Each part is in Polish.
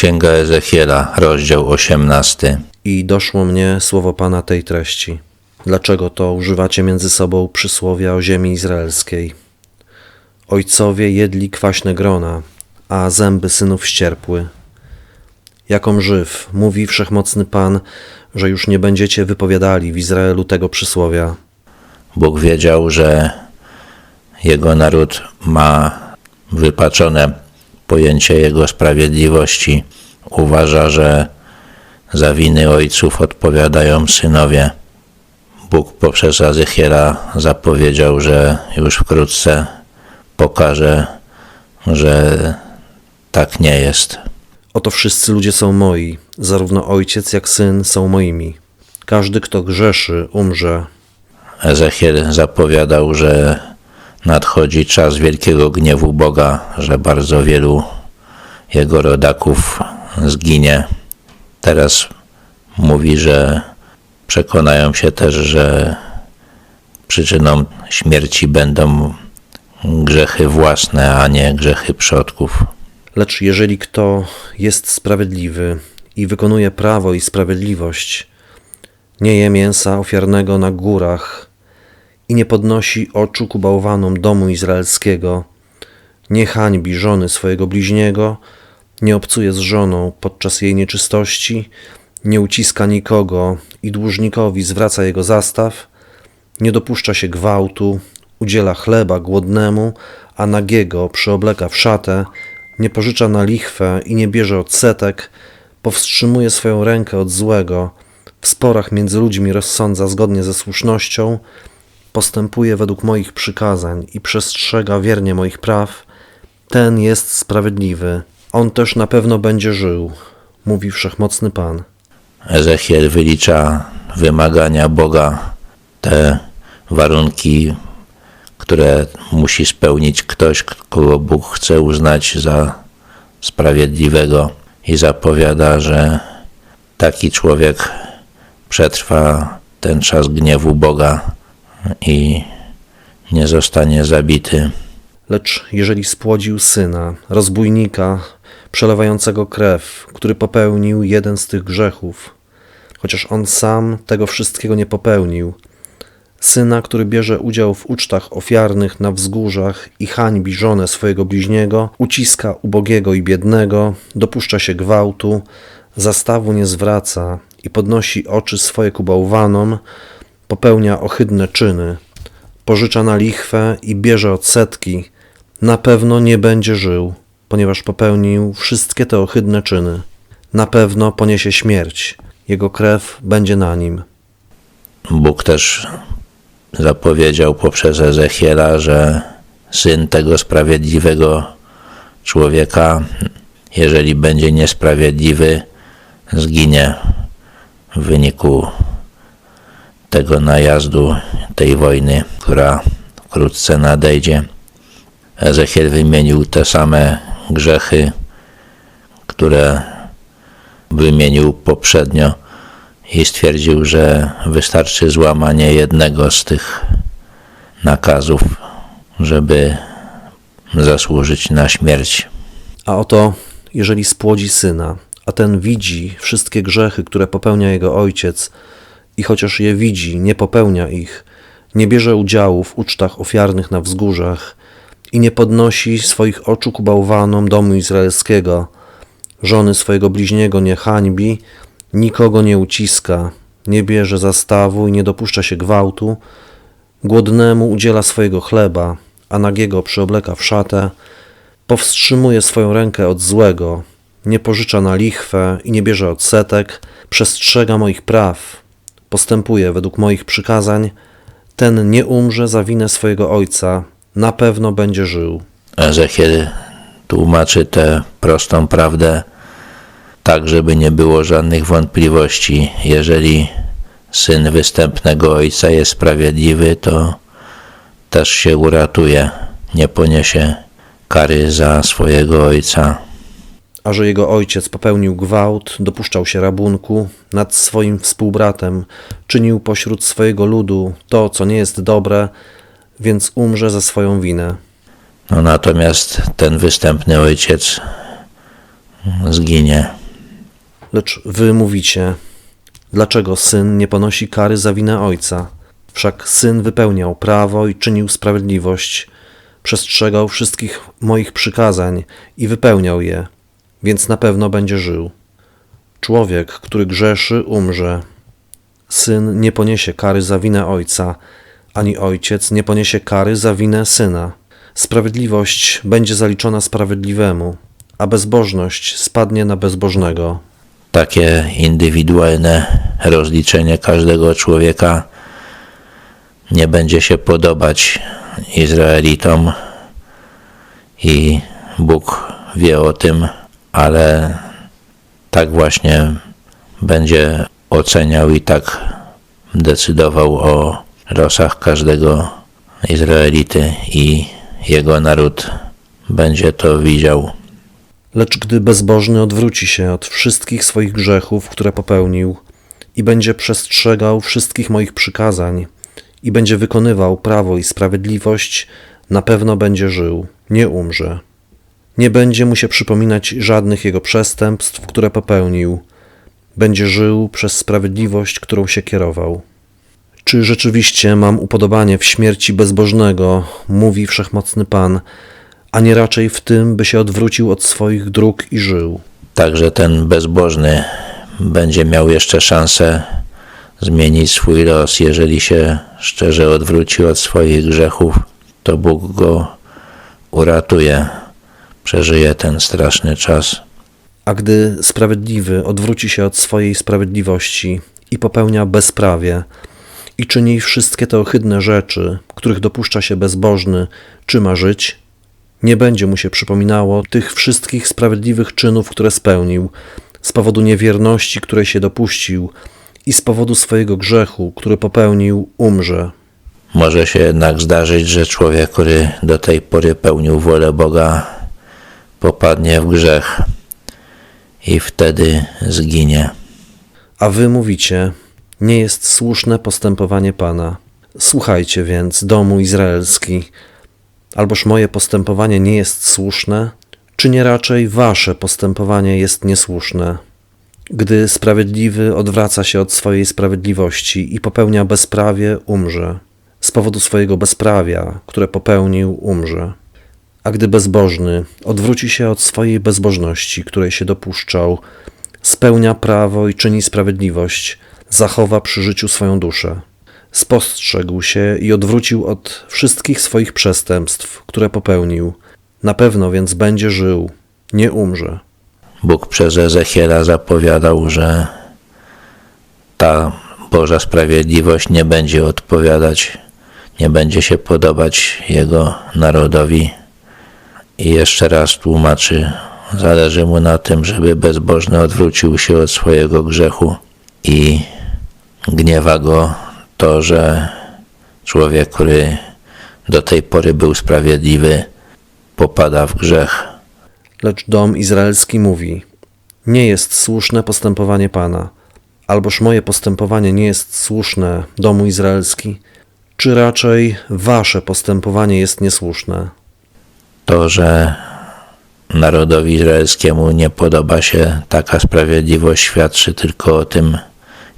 Księga Ezechiela, rozdział 18. I doszło mnie słowo Pana tej treści. Dlaczego to używacie między sobą przysłowia o ziemi izraelskiej? Ojcowie jedli kwaśne grona, a zęby synów ścierpły. Jakom żyw, mówi wszechmocny Pan, że już nie będziecie wypowiadali w Izraelu tego przysłowia. Bóg wiedział, że jego naród ma wypaczone pojęcie jego sprawiedliwości. Uważa, że za winy ojców odpowiadają synowie. Bóg poprzez Ezechiela zapowiedział, że już wkrótce pokaże, że tak nie jest. Oto wszyscy ludzie są moi, zarówno ojciec jak syn są moimi. Każdy, kto grzeszy, umrze. Ezechiel zapowiadał, że nadchodzi czas wielkiego gniewu Boga, że bardzo wielu jego rodaków zginie. Teraz mówi, że przekonają się też, że przyczyną śmierci będą grzechy własne, a nie grzechy przodków. Lecz jeżeli kto jest sprawiedliwy i wykonuje prawo i sprawiedliwość, nie je mięsa ofiarnego na górach i nie podnosi oczu ku bałwanom domu izraelskiego, nie hańbi żony swojego bliźniego, nie obcuje z żoną podczas jej nieczystości, nie uciska nikogo i dłużnikowi zwraca jego zastaw, nie dopuszcza się gwałtu, udziela chleba głodnemu, a nagiego przyobleka w szatę, nie pożycza na lichwę i nie bierze odsetek, powstrzymuje swoją rękę od złego, w sporach między ludźmi rozsądza zgodnie ze słusznością, postępuje według moich przykazań i przestrzega wiernie moich praw, ten jest sprawiedliwy. On też na pewno będzie żył, mówi wszechmocny Pan. Ezechiel wylicza wymagania Boga, te warunki, które musi spełnić ktoś, kogo Bóg chce uznać za sprawiedliwego i zapowiada, że taki człowiek przetrwa ten czas gniewu Boga i nie zostanie zabity. Lecz jeżeli spłodził syna, rozbójnika, przelewającego krew, który popełnił jeden z tych grzechów, chociaż on sam tego wszystkiego nie popełnił, syna, który bierze udział w ucztach ofiarnych na wzgórzach i hańbi żonę swojego bliźniego, uciska ubogiego i biednego, dopuszcza się gwałtu, zastawu nie zwraca i podnosi oczy swoje ku bałwanom, popełnia ohydne czyny, pożycza na lichwę i bierze odsetki, na pewno nie będzie żył, ponieważ popełnił wszystkie te ohydne czyny. Na pewno poniesie śmierć, jego krew będzie na nim. Bóg też zapowiedział poprzez Ezechiela, że syn tego sprawiedliwego człowieka, jeżeli będzie niesprawiedliwy, zginie w wyniku tego najazdu, tej wojny, która wkrótce nadejdzie. Ezechiel wymienił te same grzechy, które wymienił poprzednio i stwierdził, że wystarczy złamanie jednego z tych nakazów, żeby zasłużyć na śmierć. A oto, jeżeli spłodzi syna, a ten widzi wszystkie grzechy, które popełnia jego ojciec, i chociaż je widzi, nie popełnia ich, nie bierze udziału w ucztach ofiarnych na wzgórzach i nie podnosi swoich oczu ku bałwanom domu izraelskiego, żony swojego bliźniego nie hańbi, nikogo nie uciska, nie bierze zastawu i nie dopuszcza się gwałtu, głodnemu udziela swojego chleba, a nagiego przyobleka w szatę, powstrzymuje swoją rękę od złego, nie pożycza na lichwę i nie bierze odsetek, przestrzega moich praw, postępuje według moich przykazań, ten nie umrze za winę swojego ojca, na pewno będzie żył. Ezechiel tłumaczy tę prostą prawdę tak, żeby nie było żadnych wątpliwości. Jeżeli syn występnego ojca jest sprawiedliwy, to też się uratuje, nie poniesie kary za swojego ojca. A że jego ojciec popełnił gwałt, dopuszczał się rabunku nad swoim współbratem, czynił pośród swojego ludu to, co nie jest dobre, więc umrze za swoją winę. No natomiast ten występny ojciec zginie. Lecz wy mówicie, dlaczego syn nie ponosi kary za winę ojca? Wszak syn wypełniał prawo i czynił sprawiedliwość, przestrzegał wszystkich moich przykazań i wypełniał je, więc na pewno będzie żył. Człowiek, który grzeszy, umrze. Syn nie poniesie kary za winę ojca, ani ojciec nie poniesie kary za winę syna. Sprawiedliwość będzie zaliczona sprawiedliwemu, a bezbożność spadnie na bezbożnego. Takie indywidualne rozliczenie każdego człowieka nie będzie się podobać Izraelitom i Bóg wie o tym, ale tak właśnie będzie oceniał i tak decydował o losach każdego Izraelity i jego naród będzie to widział. Lecz gdy bezbożny odwróci się od wszystkich swoich grzechów, które popełnił, i będzie przestrzegał wszystkich moich przykazań, i będzie wykonywał prawo i sprawiedliwość, na pewno będzie żył, nie umrze. Nie będzie mu się przypominać żadnych jego przestępstw, które popełnił. Będzie żył przez sprawiedliwość, którą się kierował. Czy rzeczywiście mam upodobanie w śmierci bezbożnego, mówi wszechmocny Pan, a nie raczej w tym, by się odwrócił od swoich dróg i żył? Także ten bezbożny będzie miał jeszcze szansę zmienić swój los. Jeżeli się szczerze odwróci od swoich grzechów, to Bóg go uratuje, przeżyje ten straszny czas. A gdy sprawiedliwy odwróci się od swojej sprawiedliwości i popełnia bezprawie i czyni wszystkie te ohydne rzeczy, których dopuszcza się bezbożny, czy ma żyć? Nie będzie mu się przypominało tych wszystkich sprawiedliwych czynów, które spełnił, z powodu niewierności, której się dopuścił i z powodu swojego grzechu, który popełnił, umrze. Może się jednak zdarzyć, że człowiek, który do tej pory pełnił wolę Boga, popadnie w grzech i wtedy zginie. A wy mówicie, nie jest słuszne postępowanie Pana. Słuchajcie więc, domu izraelski, alboż moje postępowanie nie jest słuszne, czy nie raczej wasze postępowanie jest niesłuszne? Gdy sprawiedliwy odwraca się od swojej sprawiedliwości i popełnia bezprawie, umrze. Z powodu swojego bezprawia, które popełnił, umrze. A gdy bezbożny odwróci się od swojej bezbożności, której się dopuszczał, spełnia prawo i czyni sprawiedliwość, zachowa przy życiu swoją duszę. Spostrzegł się i odwrócił od wszystkich swoich przestępstw, które popełnił. Na pewno więc będzie żył, nie umrze. Bóg przez Ezechiela zapowiadał, że ta Boża sprawiedliwość nie będzie odpowiadać, nie będzie się podobać Jego narodowi. I jeszcze raz tłumaczy, zależy mu na tym, żeby bezbożny odwrócił się od swojego grzechu i gniewa go to, że człowiek, który do tej pory był sprawiedliwy, popada w grzech. Lecz dom izraelski mówi: Nie jest słuszne postępowanie Pana, alboż moje postępowanie nie jest słuszne, domu izraelski, czy raczej wasze postępowanie jest niesłuszne? To, że narodowi izraelskiemu nie podoba się taka sprawiedliwość, świadczy tylko o tym,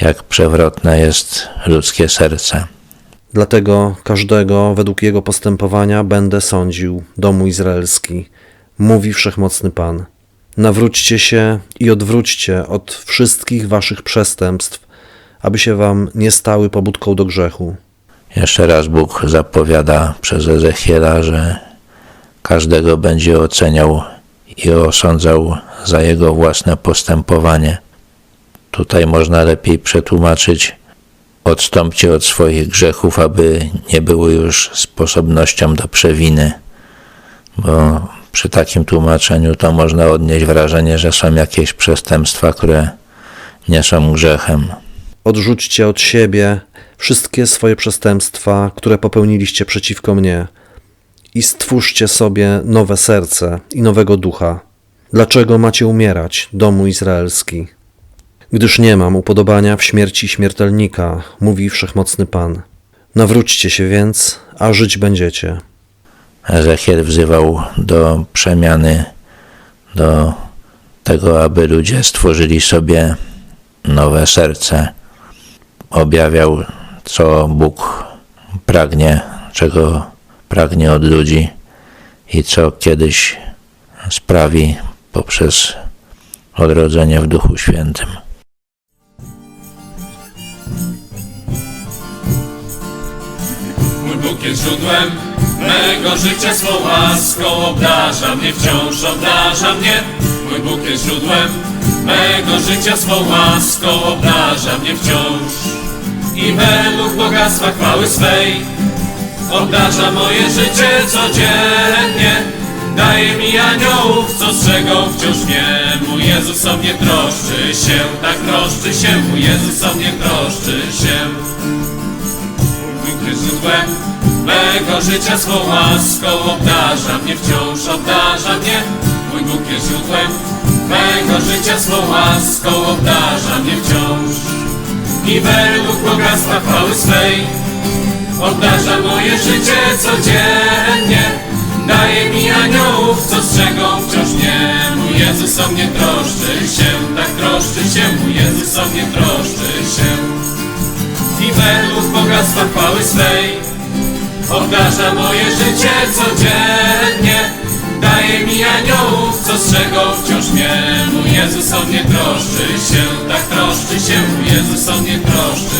jak przewrotne jest ludzkie serce. Dlatego każdego według jego postępowania będę sądził, domu izraelski, mówi wszechmocny Pan. Nawróćcie się i odwróćcie od wszystkich waszych przestępstw, aby się wam nie stały pobudką do grzechu. Jeszcze raz Bóg zapowiada przez Ezechiela, że każdego będzie oceniał i osądzał za jego własne postępowanie. Tutaj można lepiej przetłumaczyć: odstąpcie od swoich grzechów, aby nie było już sposobnością do przewiny. Bo przy takim tłumaczeniu to można odnieść wrażenie, że są jakieś przestępstwa, które nie są grzechem. Odrzućcie od siebie wszystkie swoje przestępstwa, które popełniliście przeciwko mnie, i stwórzcie sobie nowe serce i nowego ducha. Dlaczego macie umierać, domu izraelski? Gdyż nie mam upodobania w śmierci śmiertelnika, mówi wszechmocny Pan. Nawróćcie się więc, a żyć będziecie. Ezechiel wzywał do przemiany, do tego, aby ludzie stworzyli sobie nowe serce. Objawiał, co Bóg pragnie, czego pragnie od ludzi i co kiedyś sprawi poprzez odrodzenie w Duchu Świętym. Mój Bóg jest źródłem mego życia, swą łaską obdarza mnie, wciąż obdarza mnie. Mój Bóg jest źródłem mego życia, swą łaską obdarza mnie wciąż. I według bogactwa chwały swej obdarza moje życie codziennie. Daje mi aniołów, co strzegą wciąż mnie. Mój Jezus o mnie troszczy się, tak troszczy się. Mój Jezus o mnie troszczy się. Jest źródłem mego życia, swą łaską obdarza mnie, wciąż obdarza mnie. Mój Bóg jest źródłem mego życia, swą łaską obdarza mnie wciąż. I według bogactwa chwały swej obdarza moje życie codziennie. Daje mi aniołów, co strzegą wciąż mnie. Mój Jezus o mnie troszczy się, tak troszczy się. Mój Jezus o mnie troszczy się i według bogactwa chwały swej obdarza moje życie codziennie. Daje mi aniołów, co strzegą wciąż mnie. Mój Jezus o mnie troszczy się, tak troszczy się. Mój Jezus o mnie troszczy